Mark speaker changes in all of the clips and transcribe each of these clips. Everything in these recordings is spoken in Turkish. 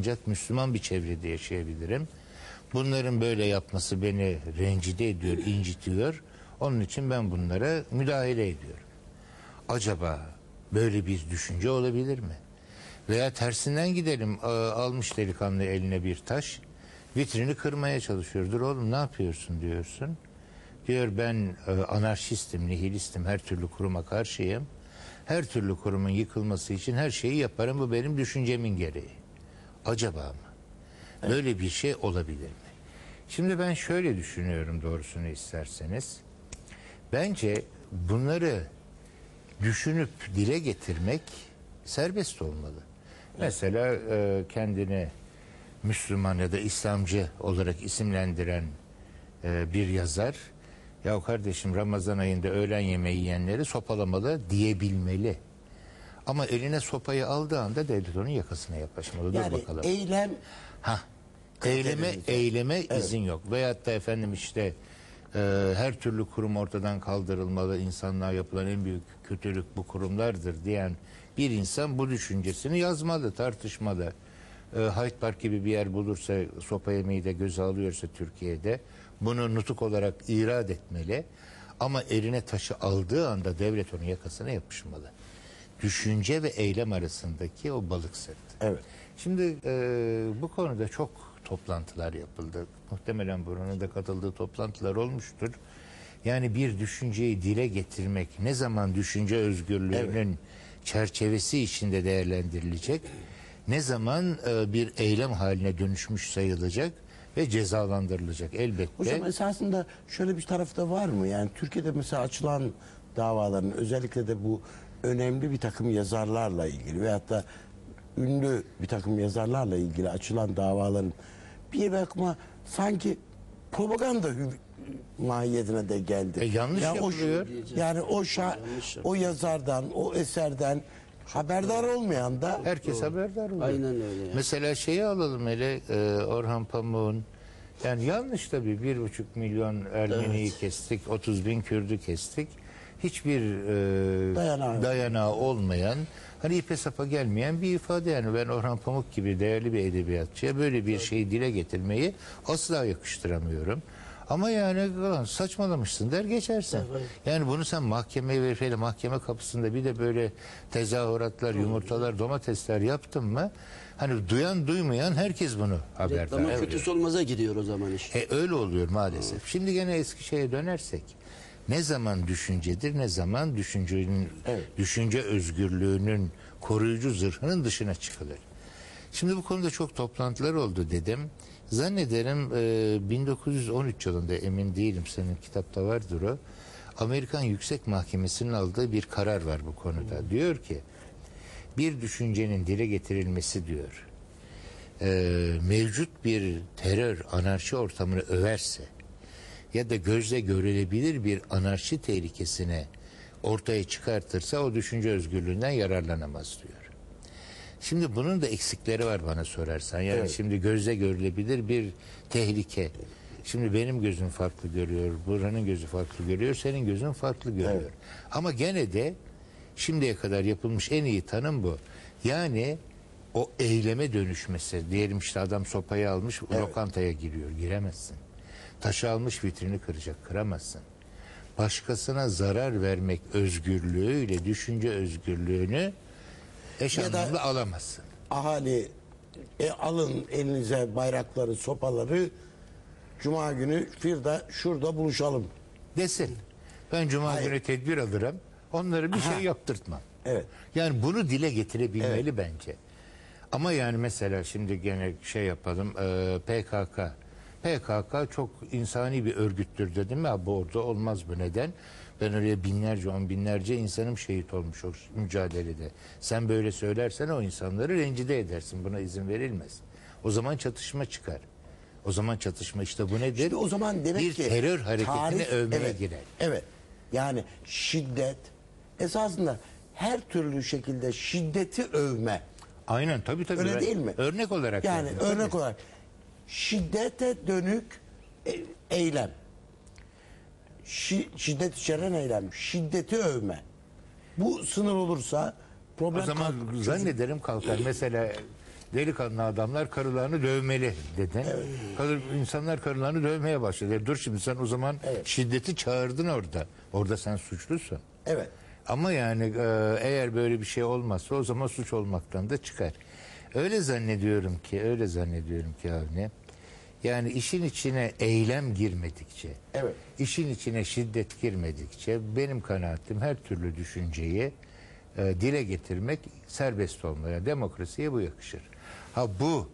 Speaker 1: ancak Müslüman bir çevrede yaşayabilirim. Bunların böyle yapması beni rencide ediyor, incitiyor. Onun için ben bunlara müdahale ediyorum. Acaba böyle bir düşünce olabilir mi? Veya tersinden gidelim. A- Almış delikanlı eline bir taş. Vitrini kırmaya çalışıyor. Dur oğlum ne yapıyorsun diyorsun. Diyor ben e, anarşistim, nihilistim. Her türlü kuruma karşıyım. Her türlü kurumun yıkılması için her şeyi yaparım. Bu benim düşüncemin gereği. Acaba mı? Böyle bir şey olabilir mi? Şimdi ben şöyle düşünüyorum doğrusunu isterseniz. Bence bunları düşünüp dile getirmek serbest olmalı. Mesela e, kendini Müslüman ya da İslamcı olarak isimlendiren e, bir yazar ya kardeşim Ramazan ayında öğlen yemeği yiyenleri sopalamalı diyebilmeli. Ama eline sopayı aldığı anda devlet onun yakasına yapışmalı. Dur
Speaker 2: Yani
Speaker 1: bakalım.
Speaker 2: eylem
Speaker 1: Ha. Eyleme eyleme izin yok. Veyahut da efendim işte e, her türlü kurum ortadan kaldırılmalı. İnsanlığa yapılan en büyük kötülük bu kurumlardır diyen bir insan bu düşüncesini yazmalı, tartışmalı. E, Hyde Park gibi bir yer bulursa sopa yemeği de göze alıyorsa Türkiye'de bunu nutuk olarak irad etmeli. Ama eline taşı aldığı anda devlet onun yakasına yapışmalı. Düşünce ve eylem arasındaki o balık sırtı.
Speaker 2: Evet.
Speaker 1: Şimdi e, bu konuda çok toplantılar yapıldı. Muhtemelen buranın da katıldığı toplantılar olmuştur. Yani bir düşünceyi dile getirmek ne zaman düşünce özgürlüğünün çerçevesi içinde değerlendirilecek, ne zaman e, bir eylem haline dönüşmüş sayılacak ve cezalandırılacak elbette.
Speaker 2: Hocam esasında şöyle bir tarafta var mı? Yani Türkiye'de mesela açılan davaların özellikle de bu önemli bir takım yazarlarla ilgili veyahut da ünlü bir takım yazarlarla ilgili açılan davaların bir bakıma sanki propaganda mahiyetine de geldi.
Speaker 1: E, yanlış
Speaker 2: o,
Speaker 1: yapılıyor.
Speaker 2: yani o şa, o yazardan, o eserden haberdar olmayan da
Speaker 1: Herkes haberdar oluyor.
Speaker 3: Aynen öyle ya.
Speaker 1: Mesela şeyi alalım hele e, Orhan Pamuk'un yani yanlış tabii bir buçuk milyon Ermeniyi kestik, 30 bin Kürdü kestik. Hiçbir e,
Speaker 2: Dayanağı.
Speaker 1: dayanağı olmayan hani ipe sapa gelmeyen bir ifade yani ben Orhan Pamuk gibi değerli bir edebiyatçıya böyle bir şeyi dile getirmeyi asla yakıştıramıyorum. Ama yani saçmalamışsın der geçersin. Yani bunu sen mahkemeye verip hele mahkeme kapısında bir de böyle tezahüratlar, yumurtalar, domatesler yaptın mı? Hani duyan duymayan herkes bunu haberdar.
Speaker 3: Reklama
Speaker 1: Evet.
Speaker 3: kötüsü olmaza gidiyor o zaman iş.
Speaker 1: E öyle oluyor maalesef. Şimdi gene eski şeye dönersek ne zaman düşüncedir ne zaman düşüncenin
Speaker 2: Evet.
Speaker 1: düşünce özgürlüğünün koruyucu zırhının dışına çıkılır. Şimdi bu konuda çok toplantılar oldu dedim. Zannederim e, 1913 yılında emin değilim senin kitapta vardır o. Amerikan Yüksek Mahkemesi'nin aldığı bir karar var bu konuda. Diyor ki bir düşüncenin dile getirilmesi diyor e, mevcut bir terör anarşi ortamını överse ya da gözle görülebilir bir anarşi tehlikesine ortaya çıkartırsa o düşünce özgürlüğünden yararlanamaz diyor. Şimdi bunun da eksikleri var bana sorarsan. Yani
Speaker 2: Evet.
Speaker 1: şimdi gözle görülebilir bir tehlike. Şimdi benim gözüm farklı görüyor, buranın gözü farklı görüyor, senin gözün farklı görüyor.
Speaker 2: Evet.
Speaker 1: Ama gene de şimdiye kadar yapılmış en iyi tanım bu. Yani o eyleme dönüşmesi. Diyelim işte adam sopayı almış lokantaya giriyor. Giremezsin. Taşı almış vitrini kıracak. Kıramazsın. Başkasına zarar vermek özgürlüğüyle düşünce özgürlüğünü eş
Speaker 2: Ya da-
Speaker 1: alamazsın.
Speaker 2: ahali e, alın elinize bayrakları, sopaları Cuma günü şurada, şurada buluşalım.
Speaker 1: Desin. Ben cuma
Speaker 2: Hayır.
Speaker 1: günü tedbir alırım. Onları bir
Speaker 2: Aha.
Speaker 1: şey yaptırtmam.
Speaker 2: Evet.
Speaker 1: Yani bunu dile getirebilmeli bence. Ama yani mesela şimdi gene şey yapalım e, PKK. PKK çok insani bir örgüttür dedim ya bu orada olmaz bu neden? Ben oraya binlerce on binlerce insanım şehit olmuş o mücadelede. Sen böyle söylersen o insanları rencide edersin. Buna izin verilmez. O zaman çatışma çıkar. O zaman çatışma işte bu nedir?
Speaker 2: İşte o zaman demek
Speaker 1: bir
Speaker 2: ki
Speaker 1: terör hareketine
Speaker 2: tarih-
Speaker 1: övmeye
Speaker 2: evet,
Speaker 1: girer.
Speaker 2: Evet. Yani şiddet esasında her türlü şekilde şiddeti övme.
Speaker 1: Aynen tabii tabii.
Speaker 2: Öyle değil mi?
Speaker 1: Örnek olarak.
Speaker 2: Yani
Speaker 1: verdim,
Speaker 2: örnek
Speaker 1: tabii.
Speaker 2: olarak şiddete dönük e- eylem. Şi- şiddet içeren eylem. Şiddeti övme. Bu sınır olursa problem
Speaker 1: O zaman
Speaker 2: kalk-
Speaker 1: zannederim kalkar. Mesela delikanlı adamlar karılarını dövmeli dedin. Kadın, insanlar karılarını dövmeye başladı. E dur şimdi sen o zaman
Speaker 2: Evet.
Speaker 1: şiddeti çağırdın orada. Orada sen suçlusun.
Speaker 2: Evet.
Speaker 1: Ama yani e, eğer böyle bir şey olmazsa o zaman suç olmaktan da çıkar. Öyle zannediyorum ki, öyle zannediyorum ki Avni. Yani işin içine eylem girmedikçe,
Speaker 2: Evet.
Speaker 1: işin içine şiddet girmedikçe benim kanaatim her türlü düşünceyi e, dile getirmek serbest olmaya, demokrasiye bu yakışır. Ha bu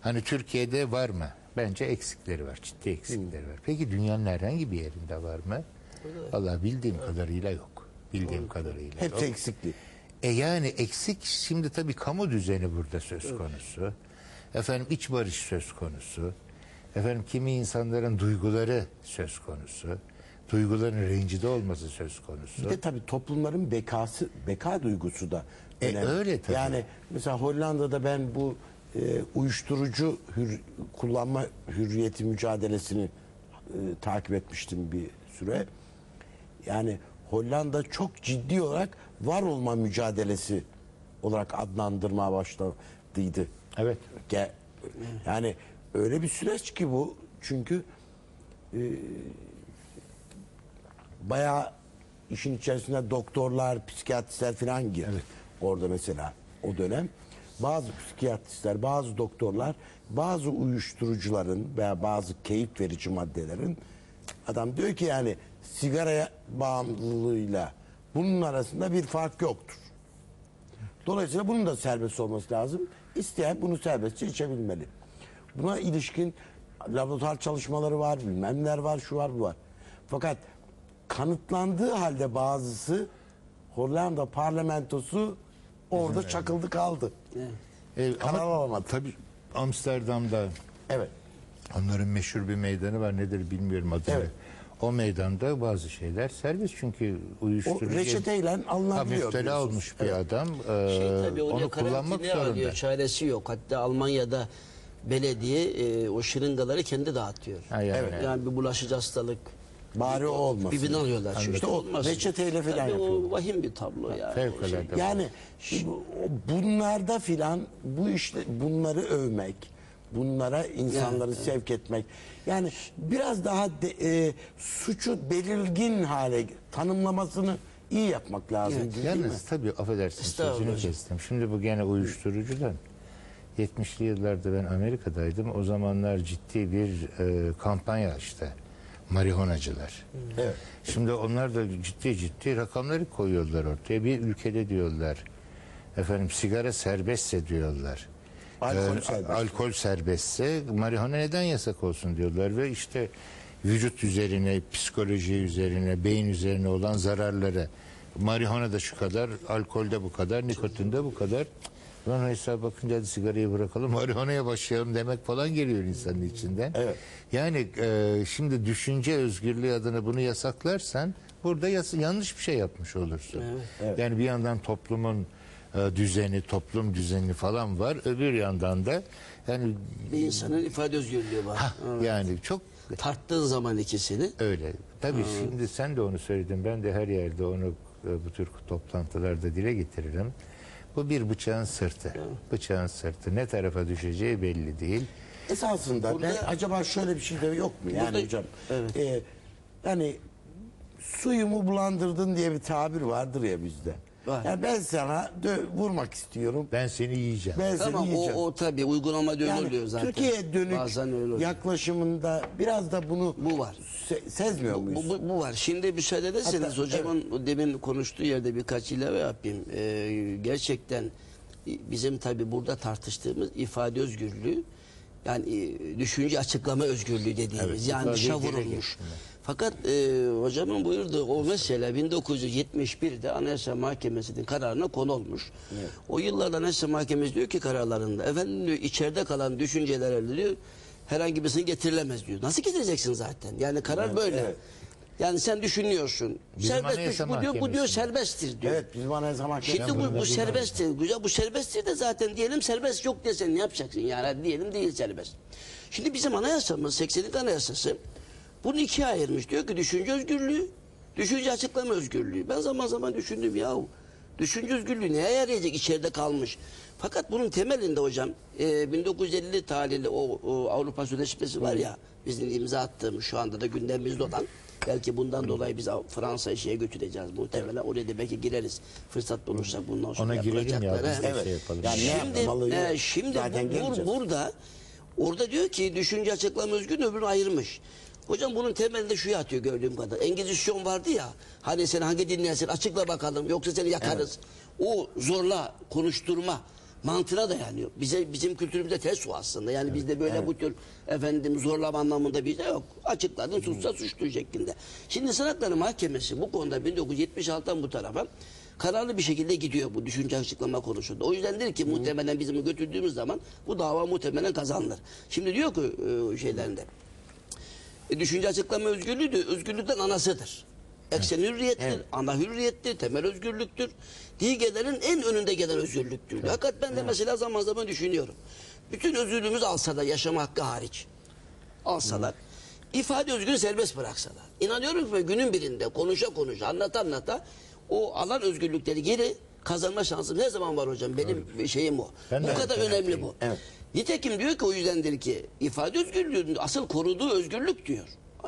Speaker 1: hani Türkiye'de var mı? Bence eksikleri var, ciddi eksikleri var. Peki dünyanın herhangi bir yerinde var mı? Vallahi bildiğim kadarıyla yok. Bildiğim kadarıyla
Speaker 2: Hepsi
Speaker 1: yok.
Speaker 2: eksikli.
Speaker 1: E yani eksik şimdi tabii kamu düzeni burada söz konusu. Efendim iç barış söz konusu. Efendim kimi insanların duyguları söz konusu. Duyguların rencide olması söz konusu.
Speaker 2: Bir de tabii toplumların bekası, beka duygusu da
Speaker 1: E,
Speaker 2: önemli.
Speaker 1: öyle tabii.
Speaker 2: Yani mesela Hollanda'da ben bu e, uyuşturucu hür, kullanma hürriyeti mücadelesini e, takip etmiştim bir süre. Yani Hollanda çok ciddi olarak var olma mücadelesi olarak adlandırmaya başladıydı.
Speaker 1: Evet.
Speaker 2: Ge- Yani öyle bir süreç ki bu çünkü e, bayağı işin içerisinde doktorlar, psikiyatristler falan gir. Orada mesela o dönem bazı psikiyatristler, bazı doktorlar, bazı uyuşturucuların veya bazı keyif verici maddelerin adam diyor ki yani sigaraya bağımlılığıyla bunun arasında bir fark yoktur. Dolayısıyla bunun da serbest olması lazım. İsteyen bunu serbestçe içebilmeli. Buna ilişkin laboratuvar çalışmaları var, bilmem neler var, şu var, bu var. Fakat kanıtlandığı halde bazısı Hollanda parlamentosu orada çakıldı kaldı.
Speaker 1: E,
Speaker 2: Karar
Speaker 1: ama
Speaker 2: alamadı.
Speaker 1: tabii Amsterdam'da
Speaker 2: Evet.
Speaker 1: onların meşhur bir meydanı var nedir bilmiyorum adını.
Speaker 2: Evet.
Speaker 1: O meydanda bazı şeyler serbest çünkü
Speaker 2: O
Speaker 1: uyuşturucu...
Speaker 2: reçeteyle
Speaker 1: Ha,
Speaker 2: alınabiliyor. biliyorsunuz.
Speaker 1: olmuş bir
Speaker 2: Evet.
Speaker 1: adam. e,
Speaker 3: Şey tabii
Speaker 1: onu kullanmak
Speaker 3: karantinaya alıyor,
Speaker 1: zorunda.
Speaker 3: çaresi yok. Hatta Almanya'da belediye e, o şırıngaları kendi dağıtıyor.
Speaker 1: Ha, yani.
Speaker 2: Evet.
Speaker 3: Yani bir bulaşıcı hastalık.
Speaker 2: Bari o olmasın.
Speaker 3: Birbirini alıyorlar çünkü.
Speaker 2: İşte o reçeteyle falan
Speaker 3: Tabii
Speaker 2: yapıyorlar.
Speaker 3: O vahim bir tablo yani.
Speaker 1: Fevkalade.
Speaker 3: O şey.
Speaker 2: Yani bu- o- bunlarda filan bu işte bunları övmek, bunlara insanları sevk etmek. Yani biraz daha de- e, suçu belirgin hale tanımlamasını iyi yapmak lazım. değil mi?
Speaker 1: Yalnız tabii affedersin sözünü kestim. Şimdi bu gene uyuşturucudan. 70'li yıllarda ben Amerika'daydım. O zamanlar ciddi bir e, kampanya işte. Marihuanacılar.
Speaker 2: Evet.
Speaker 1: Şimdi onlar da ciddi ciddi rakamları koyuyorlar ortaya. Bir ülkede diyorlar. Efendim sigara serbestse diyorlar.
Speaker 2: Alkol
Speaker 1: Ee,
Speaker 2: serbest.
Speaker 1: alkol serbestse marihuana neden yasak olsun diyorlar ve işte vücut üzerine, psikoloji üzerine, beyin üzerine olan zararları marihuana da şu kadar, alkolde bu kadar, nikotinde bu kadar. Lan hesap bakınca hadi sigarayı bırakalım, marihuanaya başlayalım demek falan geliyor insanın içinden.
Speaker 2: Evet.
Speaker 1: Yani e, şimdi düşünce özgürlüğü adına bunu yasaklarsan burada yas- yanlış bir şey yapmış olursun.
Speaker 2: Evet.
Speaker 1: Yani bir yandan toplumun e, düzeni, toplum düzeni falan var. Öbür yandan da yani
Speaker 3: Bir insanın ifade özgürlüğü var.
Speaker 1: ha,
Speaker 3: Evet.
Speaker 1: yani çok
Speaker 3: Tarttığın zaman ikisini
Speaker 1: öyle. Tabii şimdi sen de onu söyledin. Ben de her yerde onu e, bu tür toplantılarda dile getiririm. Bu bir bıçağın sırtı. Bıçağın sırtı. Ne tarafa düşeceği belli değil.
Speaker 2: Esasında
Speaker 3: Burada-
Speaker 2: ben acaba şöyle bir şey de yok mu yani
Speaker 3: Burada-
Speaker 2: hocam?
Speaker 3: Evet.
Speaker 2: Ee, yani suyumu bulandırdın diye bir tabir vardır ya bizde.
Speaker 3: Var.
Speaker 2: Yani ben sana dö- vurmak istiyorum.
Speaker 1: Ben seni yiyeceğim.
Speaker 2: Ben seni
Speaker 3: Tamam o,
Speaker 2: yiyeceğim.
Speaker 3: o tabii uygulamada öyle
Speaker 2: yani
Speaker 3: zaten.
Speaker 2: Türkiye'ye dönük
Speaker 3: Bazen öyle oluyor.
Speaker 2: yaklaşımında biraz da bunu
Speaker 3: Bu var.
Speaker 2: se- sezmiyor
Speaker 3: Bu,
Speaker 2: muyuz?
Speaker 3: bu, bu var. Şimdi müsaade ederseniz
Speaker 2: Hatta-
Speaker 3: hocamın demin konuştuğu yerde birkaç ilave yapayım. Ee, gerçekten bizim tabii burada tartıştığımız ifade özgürlüğü yani e, düşünce açıklama özgürlüğü dediğimiz
Speaker 1: Evet,
Speaker 3: yani dışa vurulmuş.
Speaker 1: getirme.
Speaker 3: Fakat e, hocamın buyurduğu o mesele 1971'de Anayasa Mahkemesi'nin kararına konu olmuş. O yıllarda Anayasa Mahkemesi diyor ki kararlarında efendim diyor içeride kalan düşüncelere diyor herhangi birisini getirilemez diyor. Nasıl getireceksin zaten? Yani karar böyle.
Speaker 2: evet.
Speaker 3: Yani sen düşünüyorsun.
Speaker 1: Bizim
Speaker 3: serbest düş- bu diyor bu diyor serbesttir diyor.
Speaker 2: Evet bizim Anayasa Mahkemesi.
Speaker 3: Şimdi bu, bu serbesttir. Güzel bu serbesttir de zaten diyelim serbest yok desen ne yapacaksın yani diyelim değil serbest. Şimdi bizim anayasamız 80. anayasası bunu ikiye ayırmış. Diyor ki düşünce özgürlüğü, düşünce açıklama özgürlüğü. Ben zaman zaman düşündüm ya Düşünce özgürlüğü neye yarayacak içeride kalmış? Fakat bunun temelinde hocam e, 1950 tarihli o, o Avrupa Sözleşmesi var ya bizim imza attığımız şu anda da gündemimizde olan belki bundan dolayı biz Fransa'yı şeye götüreceğiz muhtemelen oraya da belki gireriz fırsat bulursak bundan sonra
Speaker 1: Ona girelim ya, biz de
Speaker 2: Evet.
Speaker 1: şey yapalım.
Speaker 2: Yani
Speaker 3: Şimdi, e, şimdi
Speaker 2: Zaten
Speaker 3: bu-
Speaker 2: geleceğiz.
Speaker 3: burada orada diyor ki düşünce açıklama özgürlüğü öbürünü ayırmış. Hocam bunun temelinde şu yatıyor gördüğüm kadar. Engizisyon vardı ya. Hani sen hangi dinlersin açıkla bakalım yoksa seni yakarız. O zorla konuşturma mantığına dayanıyor. Bize bizim kültürümüzde ters o aslında. Yani bizde böyle bu tür efendim zorlama anlamında bizde yok. Açıkladın suçsa suçlu şeklinde. Şimdi Sanatları Mahkemesi bu konuda 1976'dan bu tarafa kararlı bir şekilde gidiyor bu düşünce açıklama konusunda. O yüzdendir ki muhtemelen bizim götürdüğümüz zaman bu dava muhtemelen kazanılır. Şimdi diyor ki e, şeylerinde e, düşünce açıklama özgürlüğü de özgürlükten anasıdır. Eksen hürriyettir, ana hürriyettir, temel özgürlüktür. Diğerlerin en önünde gelen özgürlüktür. Fakat ben de mesela zaman zaman düşünüyorum. Bütün özgürlüğümüz alsa da yaşama hakkı hariç alsalar, ifade özgürlüğü serbest bıraksalar. İnanıyorum ki günün birinde konuşa konuşa, anlata anlata o alan özgürlükleri geri kazanma şansım her zaman var hocam. Benim şeyim o.
Speaker 1: Ben
Speaker 3: bu kadar
Speaker 1: evet,
Speaker 3: önemli bu.
Speaker 2: Evet.
Speaker 3: Nitekim diyor ki o yüzdendir ki ifade özgürlüğünün asıl koruduğu özgürlük diyor.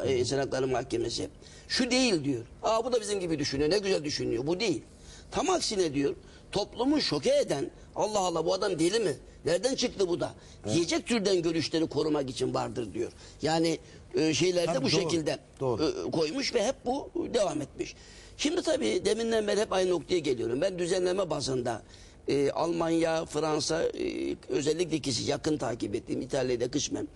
Speaker 3: İnsan Hakları Mahkemesi. Şu değil diyor. Aa bu da bizim gibi düşünüyor. Ne güzel düşünüyor. Bu değil. Tam aksine diyor toplumu şoke eden Allah Allah bu adam deli mi? Nereden çıktı bu da? Diyecek türden görüşleri korumak için vardır diyor. Yani e, şeylerde
Speaker 2: Tabii
Speaker 3: bu
Speaker 2: doğru,
Speaker 3: şekilde
Speaker 2: doğru.
Speaker 3: e, koymuş ve hep bu devam etmiş. Şimdi tabii deminden beri hep aynı noktaya geliyorum. Ben düzenleme bazında e, Almanya, Fransa e, özellikle ikisi yakın takip ettiğim İtalya'da kısmen.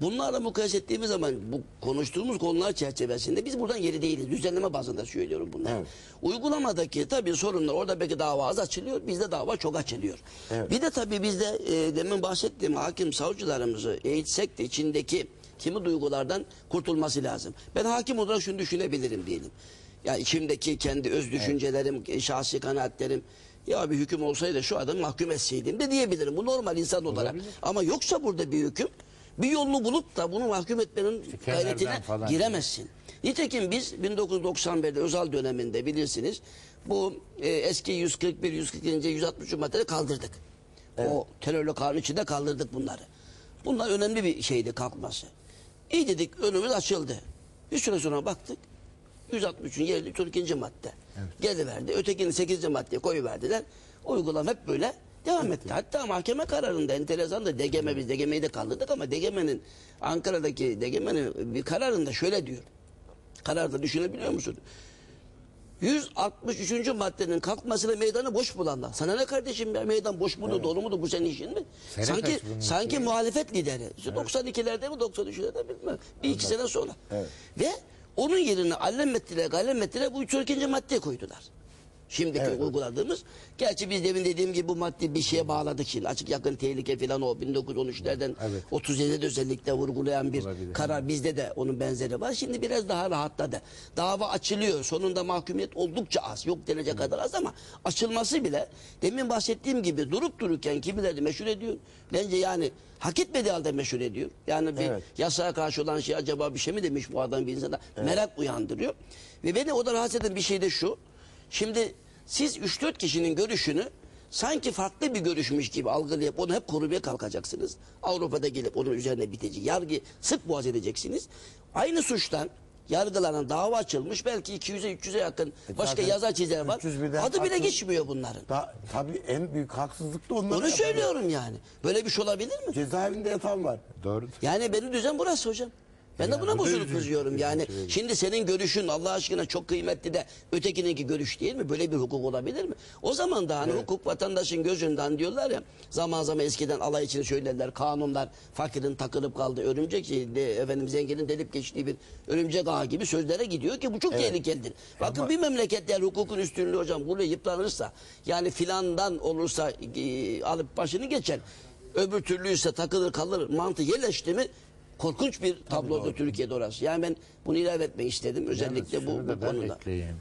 Speaker 3: Bunlarla mukayese ettiğimiz zaman bu konuştuğumuz konular çerçevesinde biz buradan geri değiliz. Düzenleme bazında söylüyorum bunları.
Speaker 2: Evet.
Speaker 3: Uygulamadaki tabii sorunlar orada belki dava az açılıyor. Bizde dava çok açılıyor.
Speaker 2: Evet.
Speaker 3: Bir de tabii bizde e, demin bahsettiğim hakim savcılarımızı eğitsek de içindeki kimi duygulardan kurtulması lazım. Ben hakim olarak şunu düşünebilirim diyelim. Ya içimdeki kendi öz düşüncelerim, e, şahsi kanaatlerim ya bir hüküm olsaydı şu adamı mahkum etseydim de diyebilirim. Bu normal insan olarak. Ama yoksa burada bir hüküm bir yolunu bulup da bunu mahkum etmenin
Speaker 1: kenardan
Speaker 3: gayretine giremezsin. Nitekim biz 1991'de özel döneminde bilirsiniz bu e, eski 141, 142. 160. maddeleri kaldırdık. O terörlü kanun içinde kaldırdık bunları. Bunlar önemli bir şeydi kalkması. İyi dedik önümüz açıldı. Bir süre sonra baktık 163'ün yerli 142. madde. Geliverdi. Ötekini 8. maddeye koyuverdiler. Uygulama hep böyle devam etti. Hatta mahkeme kararında enteresan da DGM biz DGM'yi de kaldırdık ama DGM'nin Ankara'daki DGM'nin bir kararında şöyle diyor. Kararda düşünebiliyor musun? 163. maddenin kalkmasıyla meydanı boş bulanlar. Sana ne kardeşim ya meydan boş mudur dolu mudur bu senin işin mi?
Speaker 1: Sene
Speaker 3: sanki sanki muhalefet lideri. İşte 92'lerde mi 93'lerde bilmem. Bir iki sene sonra.
Speaker 2: Evet.
Speaker 3: Ve onun yerine allem metnine gallem metnine bu 112. maddeye koydular. Şimdiki uyguladığımız. Gerçi biz demin dediğim gibi bu madde bir şeye bağladık şimdi. Açık yakın tehlike falan o 1913'lerden
Speaker 1: Evet.
Speaker 3: 37'de özellikle vurgulayan bir
Speaker 1: Olabilir.
Speaker 3: karar bizde de onun benzeri var. Şimdi biraz daha rahatladı. Dava açılıyor. Sonunda mahkumiyet oldukça az. Yok denecek kadar az ama açılması bile demin bahsettiğim gibi durup dururken kimileri meşhur ediyor. Bence yani hak etmediği halde meşhur ediyor. Yani bir
Speaker 2: Evet.
Speaker 3: yasağa karşı olan şey acaba bir şey mi demiş bu adam bir insana merak uyandırıyor. Ve beni o da rahatsız eden bir şey de şu. Şimdi siz 3-4 kişinin görüşünü sanki farklı bir görüşmüş gibi algılayıp onu hep korumaya kalkacaksınız. Avrupa'da gelip onun üzerine bitecek. Yargı sık boğaz edeceksiniz. Aynı suçtan yargılanan dava açılmış belki 200'e 300'e yakın başka
Speaker 2: zaten
Speaker 3: yazar çizer var.
Speaker 2: 301'den
Speaker 3: Adı bile geçmiyor bunların.
Speaker 2: Da, tabii en büyük haksızlık da onlara.
Speaker 3: Onu söylüyorum yani. Böyle bir şey olabilir mi?
Speaker 2: Cezaevinde yatan var.
Speaker 1: Doğru.
Speaker 3: Yani benim düzen burası hocam. Ben de buna bozulup kızıyorum. Yani
Speaker 1: Üzücü.
Speaker 3: şimdi senin görüşün Allah aşkına çok kıymetli de ötekininki görüş değil mi? Böyle bir hukuk olabilir mi? O zaman da hani hukuk vatandaşın gözünden diyorlar ya zaman zaman eskiden alay için söylerler kanunlar fakirin takılıp kaldığı örümcek şeyde efendim zenginin delip geçtiği bir örümcek ağı gibi sözlere gidiyor ki bu çok tehlikelidir. Bakın bir memlekette eğer hukukun üstünlüğü hocam buraya yıpranırsa yani filandan olursa e, alıp başını geçer öbür türlüyse takılır kalır mantı yerleşti mi korkunç bir tablodur Türkiye'de orası. Yani ben bunu ilave etmek istedim özellikle
Speaker 1: Yalnız
Speaker 3: bu,
Speaker 1: şunu
Speaker 3: bu
Speaker 1: da ben
Speaker 3: konuda.
Speaker 1: ekleyeyim.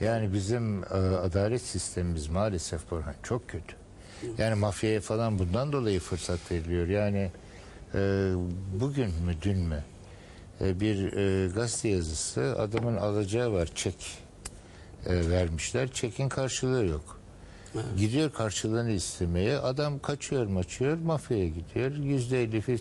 Speaker 1: Yani bizim e, adalet sistemimiz maalesef Burhan çok kötü. Yani mafyaya falan bundan dolayı fırsat veriliyor. Yani e, bugün mü dün mü e, bir e, gazete yazısı adamın alacağı var çek. e, vermişler. Çekin karşılığı yok. Gidiyor karşılığını istemeye. Adam kaçıyor maçıyor. Mafyaya gidiyor. Yüzde elli